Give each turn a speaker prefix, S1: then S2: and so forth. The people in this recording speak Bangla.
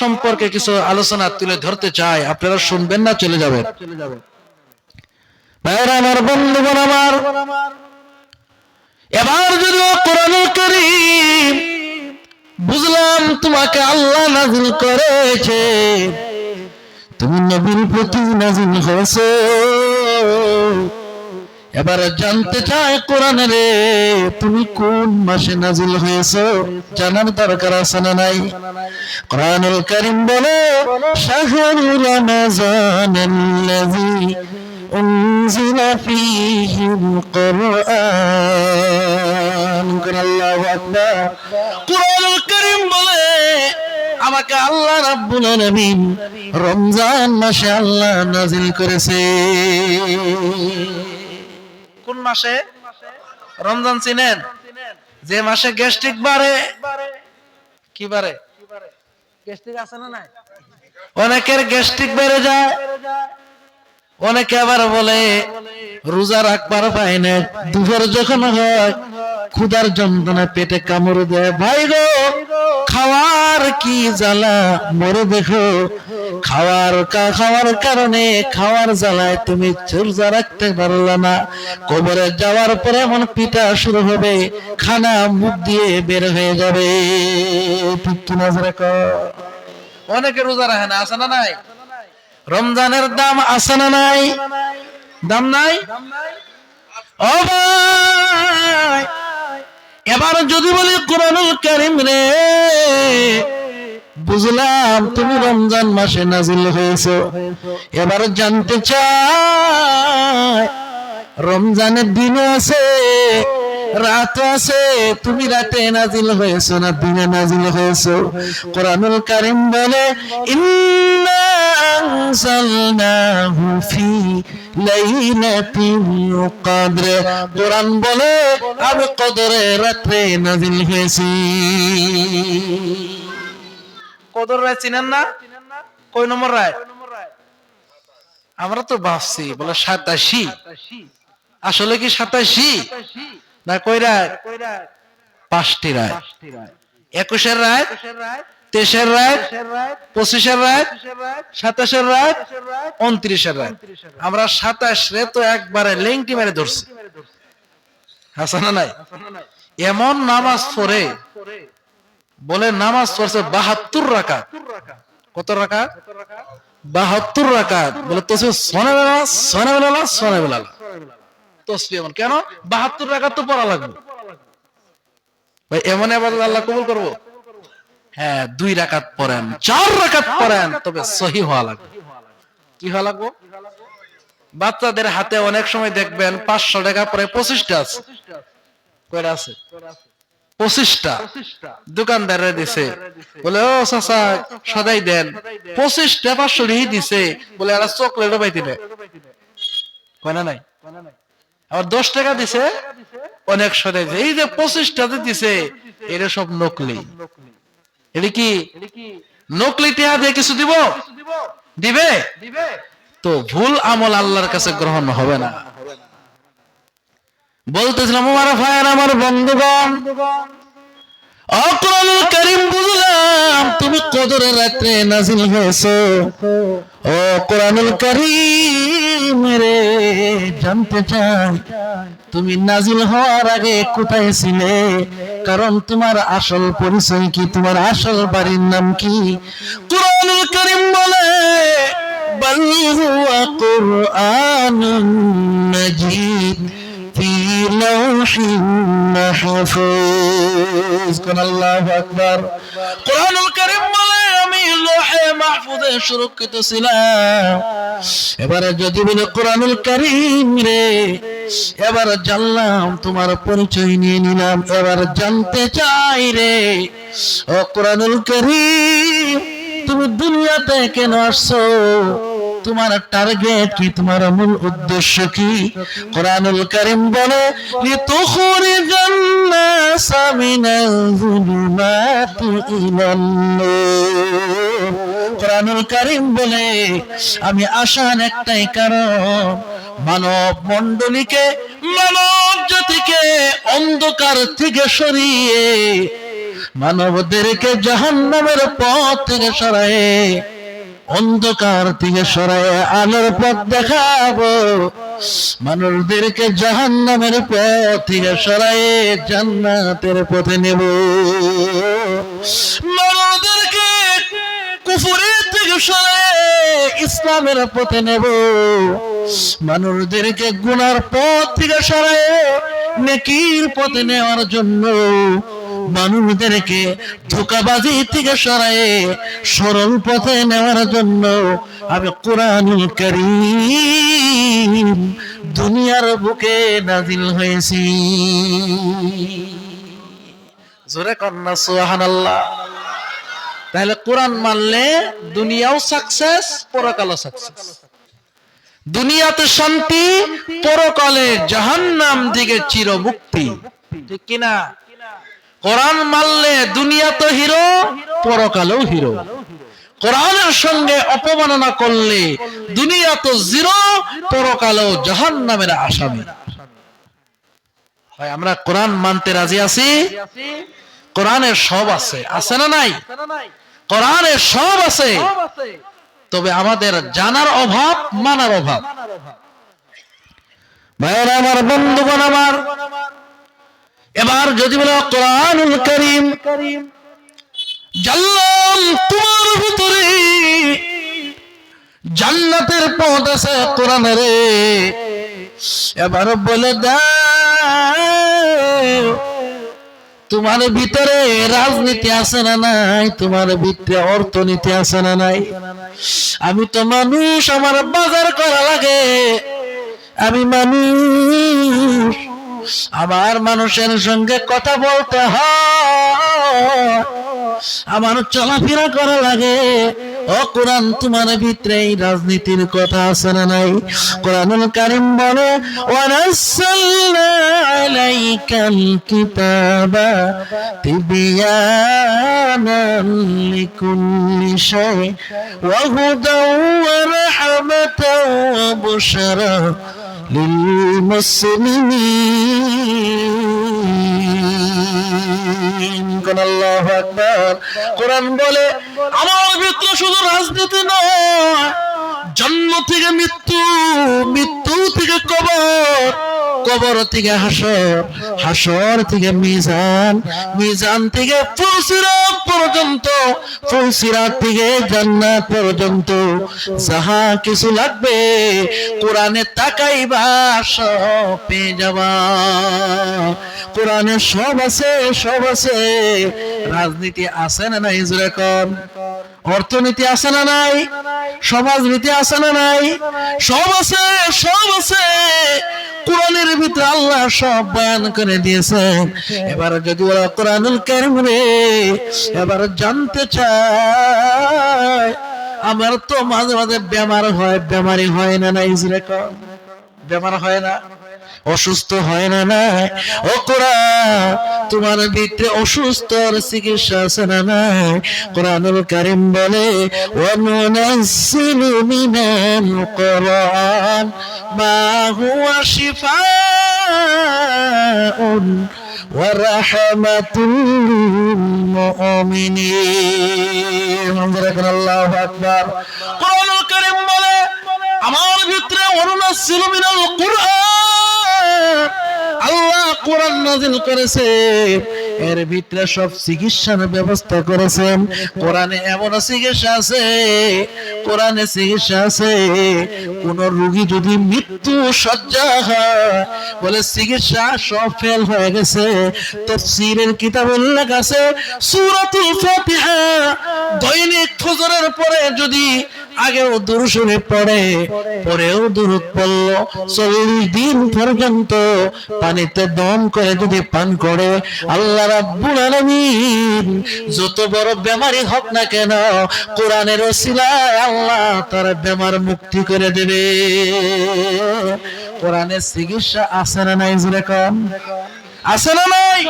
S1: সম্পর্কে কিছু আলোচনা তুলে ধরতে চাই। আপনারা শুনবেন না, চলে যাবেন। আমার বন্ধুগণ আমার, এবার যদি কোরআনুল করিম বুঝলাম তোমাকে আল্লাহ নাজিল করেছে, তুমি নবীর প্রতি নাজিল হয়েছে। এবার জানতে চাই কোরআন রে তুমি কোন মাসে নাজিল হয়েছো জানার দরকার আছে না নাই কোরআনুল কারীম বলে শাহরুর রমাজানাল্লাযী أنزل فيه القرآن আল্লাহু আকবার কোরআনুল কারীম বলে আমাকে আল্লাহ রাব্বুল আলামিন রমজান মাসে আল্লাহ নাজিল করেছে কোন মাসে? রমজান চিনেন? যে মাসে গ্যাস্ট্রিক বাড়ে। কি বাড়ে? গ্যাস্ট্রিক আছে না নাই? অনেকের গ্যাস্ট্রিক বেড়ে যায়। অনেকে আবার বলে রোজা রাখবার পায় না। দুপুর যখন হয় ক্ষুধার যন্ত্রণা পেটে কামড় দেয়। ভাই গো খাওয়ার কি জ্বালা? মরে দেখো খাওয়ার খাওয়ার কারণে খাওয়ার জ্বালায় তুমি রোজা রাখতে পারলে না। কবরে যাওয়ার পরে এমন পিটা শুরু হবে, খানা মুখ দিয়ে বের হয়ে যাবে? অনেকে রোজা রাখে না, আছে না নাই? রমজানের দাম আছে না নাই? দাম নাই? এবার যদি বলি কোরআনুল কারিম রে বুঝলাম তুমি রমজান মাসে নাজিল হয়েছো। এবার জানতে চাই, রমজানের দিন আছে, রাত আছে, তুমি রাতে নাজিল হয়েছো না দিনে নাজিল হয়েছো? কোরআনুল কারিম বলে, ইন্না আনজালনাহু ফি কোরআন বলে, আমি কদরে রাতে নাজিল হয়েছি। কদর রায় চিনেন না? কই নম্বর রায়? আমরা তো ভাবছি, বলে সাতাশি। আসলে কি সাতাশি? না কই রায়? পাঁচটি রায়। একুশের রায়? তেইশের রায়? পঁচিশের রায়? সাতাশের রায়? উনত্রিশের রায়। আমরা সাতাশ রে তো একবারে লেংটি মেরে ধরছি। হাসানা নাই? এমন নামাজ পড়ে বলে নামাজ পড়ছে বাহাত্তর রাকাত। কত রাকাত? বাহাত্তর রাকাত। বলে তো সোনে বেলা সোনে বেলা সোনে বেলা তসবি এমন। কেন? বাহাত্তর রাকাত তো পড়া লাগবে। ভাই, এমন এবার আল্লাহ কবুল করব? হ্যাঁ দুই রাকাত পড়েন, চার রাকাত পড়েন, তবে সহি হওয়া লাগবে। কি হওয়া লাগবে? বাচ্চাদের হাতে অনেক সময় দেখবেন পাঁচশো টাকা পরে পঁচিশটা আছে। কয়টা আছে? পঁচিশটা দোকানদারে দিছে। বলে ও চাচা সদাই দেন। পঁচিশটা পাঁচশো রিহি দিছে। বলে এরা চকলেটও পাইতে কয় না নাই? আবার দশ টাকা দিছে। অনেক সদাই এই যে পঁচিশটাতে দিছে এটা সব নকলি। এটা কি? নকলি টিহা দিয়ে কিছু দিব? দিবে? তো ভুল আমল আল্লাহর কাছে গ্রহণ হবে না। বলতেছিলাম তুমি কদরের রাত্রে নাজিল হয়েছো। ও কোরআনুল করিম রে, জানতে চাই তুমি নাজিল হওয়ার আগে কোথায় ছিলে? কারণ তোমার আসল পরিচয় কি? তোমার আসল বাড়ির নাম কি? কোরআনুল করিম বলে, বল হুয়া কুরআনুন মাজিদ لوح محفوظ কোন আল্লাহু আকবার কোরআনুল কারীম বলে আমি লোহে মাহফুজে সুরক্ষিত ছিলাম এবারে যদি বলে কোরআনুল কারীম রে এবার জানলাম তোমার পরিচয় নিয়ে নিলাম এবার জানতে চাই রে ও কোরআনুল কারীম তুমি দুনিয়াতে কেন আসছো তোমার টার্গেট কি? তোমার মূল উদ্দেশ্য কি? কোরআনুল করিম বলে লিতুখরিজান নাস মিনাল যুলুমাতি কোরআনুল কারীম বলে, আমি আসার একটাই কারণ, মানব মণ্ডলীকে, মানব জাতিকে অন্ধকার থেকে সরিয়ে, মানবদেরকে জাহান্নামের পথ থেকে সরায়ে অন্ধকার থেকে সরায়ে আলোর পথ দেখাবো। মানুষদেরকে জাহান্নামের পথ থেকে সরায়ে জান্নাতের পথে নেব। মানুষদেরকে কুফুরের থেকে সরায়ে ইসলামের পথে নেব। মানুষদেরকে গুনার পথ থেকে সরায়ে, নেকির পথে নেওয়ার জন্য মানুষদেরকে ধোকাবাজি থেকে সরায়ে সরল পথে নেওয়ার জন্য আমি কোরআনুল করিম দুনিয়ার বুকে নাজিল হয়েছি। জোরে কন্যা সুহান তাহলে কোরআন মানলে দুনিয়াও সাকসেস পরকালও সাকসেস দুনিয়াতে শান্তি, পরকালে জাহান্নাম দিকে চির মুক্তি ঠিক কিনা? কোরআন মানলে দুনিয়া তো হিরো, পরকালেও হিরো। কোরআনের সঙ্গে অপমাননা করলে দুনিয়া তো জিরো, পরকালেও জাহান্নামের আসামি। হয়, আমরা কোরআন মানতে রাজি আছি? কোরআনের সব আছে। আছে না নাই? কোরআনের সব আছে। তবে আমাদের জানার অভাব, মানার অভাব। ভাইয়েরা, আমার বন্ধুগণ, আমার এবার যদি বলো কোরআনুল করিম। জানলাম তোমার ভিতরে জান্নাতের পথ আছে কোরআনের। এবার বলে দাও তোমার ভিতরে রাজনীতি আছে না নাই? তোমার ভিতরে অর্থনীতি আছে না নাই? আমি তো মানুষ আমার বাজার করা লাগে। আমি মানুষ আমার মানুষের সঙ্গে কথা বলতে হয়। আমার চলাফেরা করা লাগে। ও কোরআন তোমার ভিতরে এই রাজনীতির কথা আছে না নাই? কোরআনুল কারিম বলে ওয়ানাসালনা আলাইকাল কিতাবা কোরআন বলে আমার ভিতরে শুধু রাজনীতি নয় জন্ম থেকে মৃত্যু কবর থেকে হাসর হাসর থেকে মিজান মিজান থেকে ফুলসিরাত পর্যন্ত, ফুলসিরাত থেকে জান্নাত পর্যন্ত। যাহা কিছু লাগবে, কোরআনে তাকাইবা, সব পেয়ে যাবা। কোরআনে সব আছে সব আছে। রাজনীতি আছে না নাই, জোরে কম অর্থনীতি আছে না নাই? সমাজনীতি আছে না নাই? সব আছে সব আছে। কোরআনের ভিতরে আল্লাহ সব বয়ান করে দিয়েছেন। এবার যদি ওরা কোরআনুল কারিম রে এবার জানতে চায়, আমার তো মাঝে মাঝে বেমার হয়, বেমারি হয় না নাই জোরে কম বেমার হয় না। অসুস্থ হয় না না। ও কোরআন তোমার ভিতরে অসুস্থর চিকিৎসা আছে না নাই কোরআনুল কারিম বলে ওয়ানুনাজ্জিলু মিনাল কোরআন, মা হুয়া শিফাউন ওয়া রাহমাতুল মুমিনিন। আল্লাহু আকবার। কোরআনুল কারিম বলে, আমার ভিতরে অনুনাজ্জিলু মিনাল কোরআন কোরআন নাজিল করেছে। এর ভিতরে সব চিকিৎসার ব্যবস্থা করেছেন কোরআনে এমন চিকিৎসা আছে, কোরআনে চিকিৎসা আছে, কোন রোগী যদি মৃত্যু সজ্জা বলে চিকিৎসা সব ফেল হয়ে গেছে। তাফসীরের কিতাবে উল্লেখ আছে, সূরাতুল ফাতিহা, দৈনিক ফজরের পরে যদি আগেও দুরুশরীফ পড়ে পরেও দুরুদ পড়ল। চল্লিশ দিন পর্যন্ত পানিতে দম করে যদি পান করে আল্লাহ রাব্বুল আলামিন যত বড় বেমারি হোক না কেন কোরআনের ওসিলায় আল্লাহ তার বেমার মুক্তি করে দেবে। কোরআনের চিকিৎসা আছে না নাই জুড়ে কম আছে না নাই?